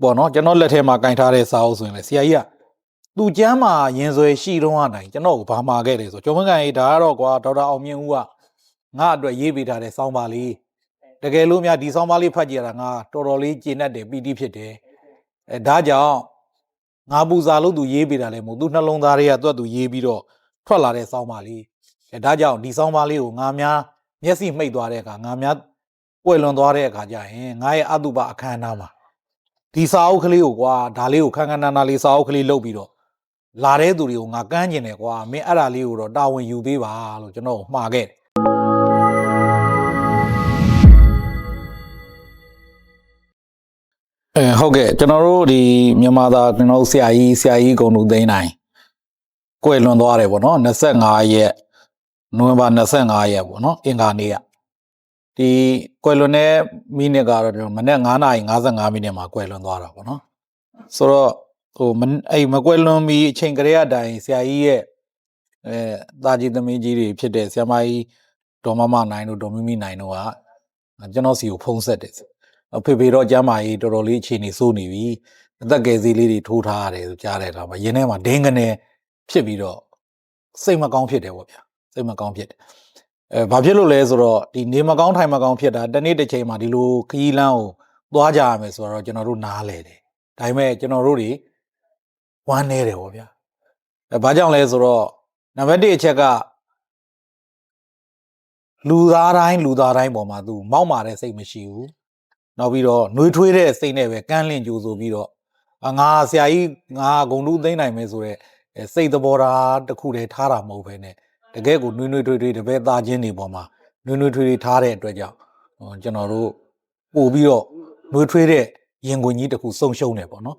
ပေါ့နော်ကျွန်တော်လက်ထဲမှာကင်ထားတဲ့စာအုပ်ဆိုရင်လေဆရာကြီးကသူကျမ်းမှာရင်ဆွဲရှိတော့အတိုင်းကျွန်တော်ကိုဘာမှာခဲ့တယ်ဆိုကျော်မကန်ကြီးဒါကတော့ကွာဒေါက်တာအောင်မြင့်ဦးကငါအတွက်ရေးပေးထားတဲ့စောင်းပါလေးတကယ်လို့များဒီစောင်းပါလေးဖတ်ကြရတာငါတော်တော်လေးကျေနပ်တယ်ပီတိဖြစ်တယ်အဲဒါကြောင့်ငါပူစာလို့သူရေးပေးတာလည်းမဟုတ်သူနှလုံးသားတွေကသူ့သူရေးပြီးတော့ထွက်လာတဲ့စောင်းပါလေးအဲဒါကြောင့်ဒီစောင်းပါလေးကိုငါများမျက်စိမှိတ်သွားတဲ့အခါငါများပွယ်လွန်သွားတဲ့အခါကျရင်ငါရဲ့အတုပအခမ်းအနားမှာ ဒီစာအုပ်ကလေးကိုကွာဒါလေးကိုခန်းခန်းနာနာလေးစာအုပ်ကလေးလုပ်ပြီးတော့လာတဲ့သူတွေကိုငါကမ်းကျင်တယ်ကွာမင်းအဲ့ဒါလေးကိုတော့တာဝန်ယူပေးပါလို့ကျွန်တော်မှာခဲ့တယ်အဲဟုတ်ကဲ့ကျွန်တော်တို့ဒီမြန်မာသားကျွန်တော်တို့ဆရာကြီးဆရာကြီးဂုံလူသိန်းနိုင်ကွယ်လွန်သွားတယ်ပေါ့နော်25ရက်နိုဝင်ဘာ25ရက်ပေါ့နော်အင်္ဂါနေ့က ဒီကွယ်လွန်တဲ့မိနစ်ကတော့ကျွန်တော်မနေ့9:55မိနစ်မှာကွယ်လွန်သွားတာပေါ့နော်ဆိုတော့ဟိုမအဲ့မကွယ်လွန်မီအချိန်ကလေးအတိုင်းဆရာကြီးရဲ့အဲတာကြီးသမီးကြီးတွေဖြစ်တဲ့ဆရာမကြီးဒေါ်မမနိုင်တို့ဒေါ်မီမီနိုင်တို့ကကျွန်တော်စီကိုဖုံးဆက်တယ်အဖေဖေတော့ကျမ်းမာကြီးတော်တော်လေးအခြေအနေစိုးနေပြီအသက်ကယ်စီလေးတွေထိုးထားရတယ်ဆိုကြားတဲ့အခါမှာရင်းထဲမှာဒင်းကနေဖြစ်ပြီးတော့စိတ်မကောင်းဖြစ်တယ်ပေါ့ဗျာစိတ်မကောင်းဖြစ်တယ် အဲဘာဖြစ်လို့လဲဆိုတော့ဒီနေမကောင်းထိုင်မကောင်းဖြစ်တာတနေ့တစ်ချိန်မှာဒီလိုခရီးလမ်းကိုသွားကြရမယ်ဆိုတော့ကျွန်တော်တို့နားလဲတယ်ဒါပေမဲ့ကျွန်တော်တို့တွေဝမ်းနေတယ်ဗောဗျာအဲဘာကြောင့်လဲဆိုတော့နံပါတ်1အချက်ကလူသားတိုင်းလူသားတိုင်းပေါ်မှာသူမောက်မာတဲ့စိတ်မရှိဘူးနောက်ပြီးတော့နှွေးထွေးတဲ့စိတ်နဲ့ပဲကန်းလင့်ကြိုးဆိုပြီးတော့အာငါဆရာကြီးငါဂုံလူသိမ့်နိုင်မယ်ဆိုတော့စိတ်သဘောထားတစ်ခုတည်းထားတာမဟုတ်ဘဲနဲ့ တကယ်ကိုနှွေးနှွေးထွေးထွေးတပည့်သားချင်းတွေပေါ်မှာနှွေးနှွေးထွေးထွေးထားတဲ့အတွက်ကြောင့်ဟိုကျွန်တော်တို့ပို့ပြီးတော့နှွေးထွေးတဲ့ရင်ခွင်ကြီးတစ်ခုစုံရှုံနေပေါ့နော်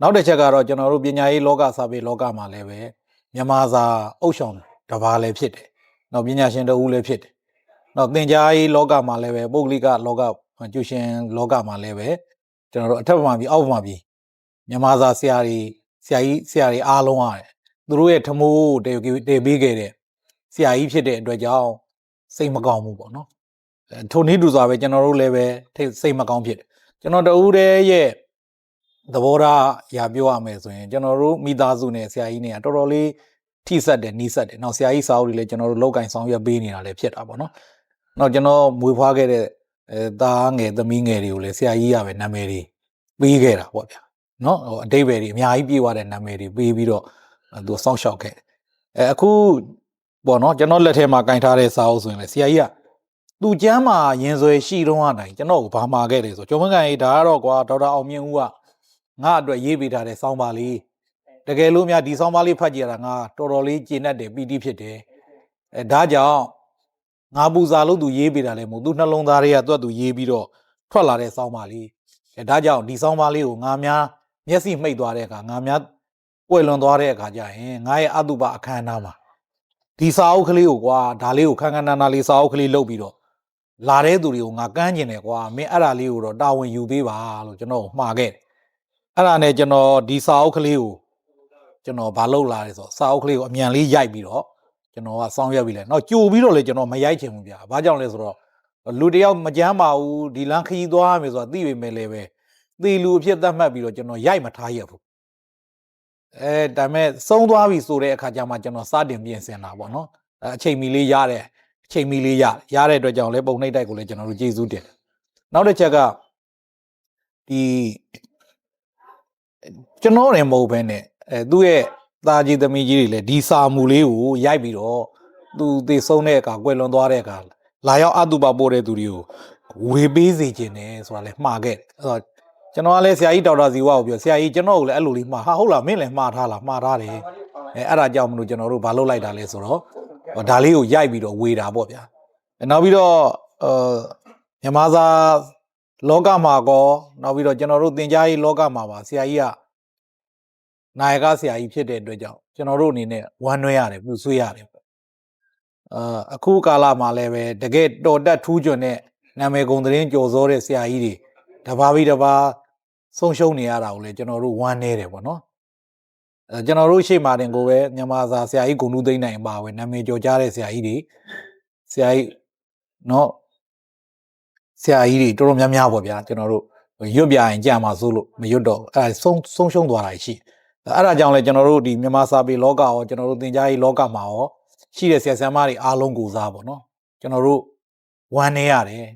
နောက်တစ်ချက်ကတော့ကျွန်တော်တို့ပညာရေးလောကစာပေလောကမှာလည်းပဲမြန်မာစာအုပ်ဆောင်တစ်ပါးလည်းဖြစ်တယ်။နောက်ပညာရှင်တစ်ဦးလည်းဖြစ်တယ်။နောက်သင်ကြားရေးလောကမှာလည်းပဲပုဂ္ဂလိကလောကကျူရှင်လောကမှာလည်းပဲကျွန်တော်တို့အထက်မှာပြီးအောက်မှာပြီးမြန်မာစာဆရာတွေဆရာကြီးဆရာတွေအားလုံးရတယ်။သူတို့ရဲ့ထမိုးတေတေပေးခဲ့တဲ့ ဆရာကြီးဖြစ်တဲ့အတွက်ကြောင့်စိတ်မကောင်းဘူးပေါ့နော်။အဲထိုနည်းတူစွာပဲကျွန်တော်တို့လည်းပဲထိတ်စိတ်မကောင်းဖြစ်တယ်။ကျွန်တော်တဦးတည်းရဲ့သဘောထားအရာပြောရမယ်ဆိုရင်ကျွန်တော်တို့မိသားစုနဲ့ဆရာကြီးနဲ့ကတော်တော်လေးထိဆက်တယ်နှီးဆက်တယ်။နောက်ဆရာကြီးစာအုပ်တွေလည်းကျွန်တော်တို့လောက်ကင်ဆောင်ရွက်ပေးနေတာလည်းဖြစ်တာပေါ့နော်။နောက်ကျွန်တော်မွေးဖွားခဲ့တဲ့အဲသားငယ်သမီးငယ်တွေကိုလည်းဆရာကြီးကပဲနာမည်တွေပေးခဲ့တာပေါ့ဗျာ။နော်ဟိုအတိတ်ပဲတွေအများကြီးပြေးသွားတဲ့နာမည်တွေပေးပြီးတော့သူစောင့်ရှောက်ခဲ့တယ်။အဲအခု ပေါ့နော်ကျွန်တော်လက်ထဲမှာကင်ထားတဲ့စာအုပ်ဆိုရင်လည်းဆရာကြီးကသူကျမ်းမှာရင်ဆွဲရှိတော့အတိုင်းကျွန်တော်ကိုဘာမှာခဲ့တယ်ဆိုကျော်မကန်ကြီးဒါကတော့ကွာဒေါက်တာအောင်မြင့်ဦးကငါအတွက်ရေးပေးထားတဲ့စောင်းပါလေးတကယ်လို့များဒီစောင်းပါလေးဖတ်ကြရတာငါတော်တော်လေးကျေနပ်တယ်ပီတိဖြစ်တယ်အဲဒါကြောင့်ငါပူစာလို့သူရေးပေးတာလည်းမဟုတ်သူနှလုံးသားတွေကသူ့သူရေးပြီးတော့ထွက်လာတဲ့စောင်းပါလေးအဲဒါကြောင့်ဒီစောင်းပါလေးကိုငါများမျက်စိမှိတ်သွားတဲ့အခါငါများပွယ်လွန်သွားတဲ့အခါကျရင်ငါရဲ့အတုပအခမ်းအနားမှာ ဒီစာအုပ်ကလေးကိုကွာဒါလေးကိုခန်းခန်းနာနာလေးစာအုပ်ကလေးလုပ်ပြီးတော့လာတဲ့သူတွေကိုငါကမ်းကျင်တယ်ကွာမင်းအဲ့ဒါလေးကိုတော့တာဝန်ယူပေးပါလို့ကျွန်တော်မှာခဲ့တယ်အဲ့ဒါနဲ့ကျွန်တော်ဒီစာအုပ်ကလေးကိုကျွန်တော်ဘာလုပ်လာလဲဆိုတော့စာအုပ်ကလေးကိုအမြန်လေးရိုက်ပြီးတော့ကျွန်တော်ကစောင်းရွက်ပြီးလဲနောက်ကြိုပြီးတော့လေကျွန်တော်မရိုက်ချင်ဘူးဗျာဘာကြောင့်လဲဆိုတော့လူတယောက်မကြမ်းပါဘူးဒီလမ်းခရီးသွားရမယ်ဆိုတာသိပေမဲ့လည်းပဲသေလူအဖြစ်သတ်မှတ်ပြီးတော့ကျွန်တော်ရိုက်မထားရဘူး အဲဒါပေမဲ့စုံသွားပြီဆိုတဲ့အခါကျမှကျွန်တော်စတင်ပြင်ဆင်တာပေါ့နော်အဲအချိန်မီလေးရတဲ့အချိန်မီလေးရရတဲ့အတွက်ကြောင့်လဲပုံနှိပ်တိုက်ကိုလည်းကျွန်တော်တို့ကျေးဇူးတင်တယ်နောက်တစ်ချက်ကဒီကျွန်တော်လည်းမဟုတ်ဘဲနဲ့အဲသူ့ရဲ့သားကြီးသမီးကြီးတွေလည်းဒီစာမူလေးကိုရိုက်ပြီးတော့သူသေဆုံးတဲ့အခါကွယ်လွန်သွားတဲ့အခါလာရောက်အတုပပို့တဲ့သူတွေကိုဝေပေးစေခြင်းနဲ့ဆိုတာလည်းမှားခဲ့တယ်အဲ့တော့ ကျွန်တော်ကလည်းဆရာကြီးဒေါက်တာဇီဝကိုပြောဆရာကြီးကျွန်တော်ကိုလည်းအဲ့လိုလေးမှားဟာဟုတ်လားမင်းလည်းမှားထားလားမှားထားတယ်အဲအဲ့ဒါကြောင့်မလို့ကျွန်တော်တို့ဘာလုပ်လိုက်တာလဲဆိုတော့ဒါလေးကိုရိုက်ပြီးတော့ဝေတာပေါ့ဗျာနောက်ပြီးတော့အာမြန်မာစာလောကမှာကောနောက်ပြီးတော့ကျွန်တော်တို့သင်ကြားရေးလောကမှာပါဆရာကြီးကနာယကဆရာကြီးဖြစ်တဲ့အတွက်ကြောင့်ကျွန်တော်တို့အနေနဲ့ဝမ်းနွှဲရတယ်ပြုဆွေးရတယ်ပေါ့အာအခုကာလမှာလည်းပဲတကယ်တော်တက်ထူးချွန်တဲ့နာမည်ကုန်သတင်းကြော်စောတဲ့ဆရာကြီးတွေတပါးပြီးတပါး ဆုံးရှုံးနေရတာကိုလည်းကျွန်တော်တို့ဝမ်းနေတယ်ပေါ့နော်အဲကျွန်တော်တို့ရှေ့မှာတင်ကိုပဲမြန်မာစာဆရာကြီးဂုံနုသိမ့်နိုင်ပါပဲနာမည်ကျော်ကြားတဲ့ဆရာကြီးတွေဆရာကြီးနော်ဆရာကြီးတွေတော်တော်များများပေါ့ဗျာကျွန်တော်တို့ရွတ်ပြရင်ကြာမှာစိုးလို့မရွတ်တော့အဲဆုံးဆုံးရှုံးသွားတာရှိအဲ့ဒါကြောင့်လဲကျွန်တော်တို့ဒီမြန်မာစာပေလောကရောကျွန်တော်တို့သင်ကြားရေးလောကမှာရောရှိတဲ့ဆရာဆရာမတွေအားလုံးကိုစားပေါ့နော်ကျွန်တော်တို့ဝမ်းနေရတယ်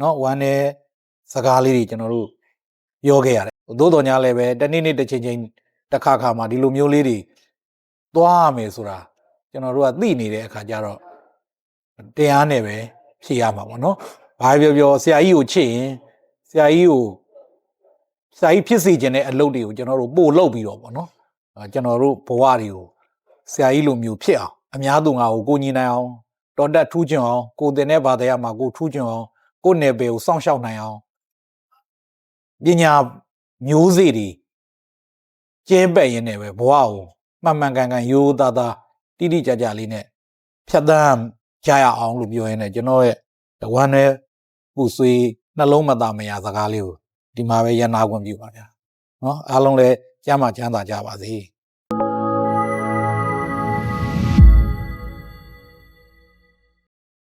နော်ဝမ်းနေစကားလေးတွေကျွန်တော်တို့ ပြောခဲ့ရတယ်သို့တော်ညာလည်းပဲတနေ့နေ့တစ်ချိန်ချိန်တစ်ခါခါမှာဒီလိုမျိုးလေးတွေသွားရမယ်ဆိုတာကျွန်တော်တို့ကသိနေတဲ့အခါကျတော့တရားနဲ့ပဲဖြေရမှာပေါ့နော်ဘာပြောပြောဆရာကြီးကိုချစ်ရင်ဆရာကြီးကိုဆရာကြီးဖြစ်စေခြင်းတဲ့အလုပ်တွေကိုကျွန်တော်တို့ပို့လုပ်ပြီးတော့ပေါ့နော်အဲကျွန်တော်တို့ဘဝတွေကိုဆရာကြီးလိုမျိုးဖြစ်အောင်အများသူငါကိုကိုညီနိုင်အောင်တော်တက်ထူးချွန်အောင်ကိုတင်တဲ့ဘာတရားမှာကိုထူးချွန်အောင်ကိုနယ်ပယ်ကိုစောင့်ရှောက်နိုင်အောင် ပညာမျိုးစေ့တွေကျဲပက်ရင်းနဲ့ပဲဘဝကိုမှန်မှန်ကန်ကန်ရိုးရိုးသားသားတိတိကျကျလေးနဲ့ဖြတ်သန်းကြရအောင်လို့ပြောရင်းနဲ့ကျွန်တော်ရဲ့တဝမ်းနဲ့ပူဆွေးနှလုံးမသားမရစကားလေးကိုဒီမှာပဲရန်နာခွင့်ပြုပါဗျာနော်အားလုံးလည်းကျမ်းမာချမ်းသာကြပါစေ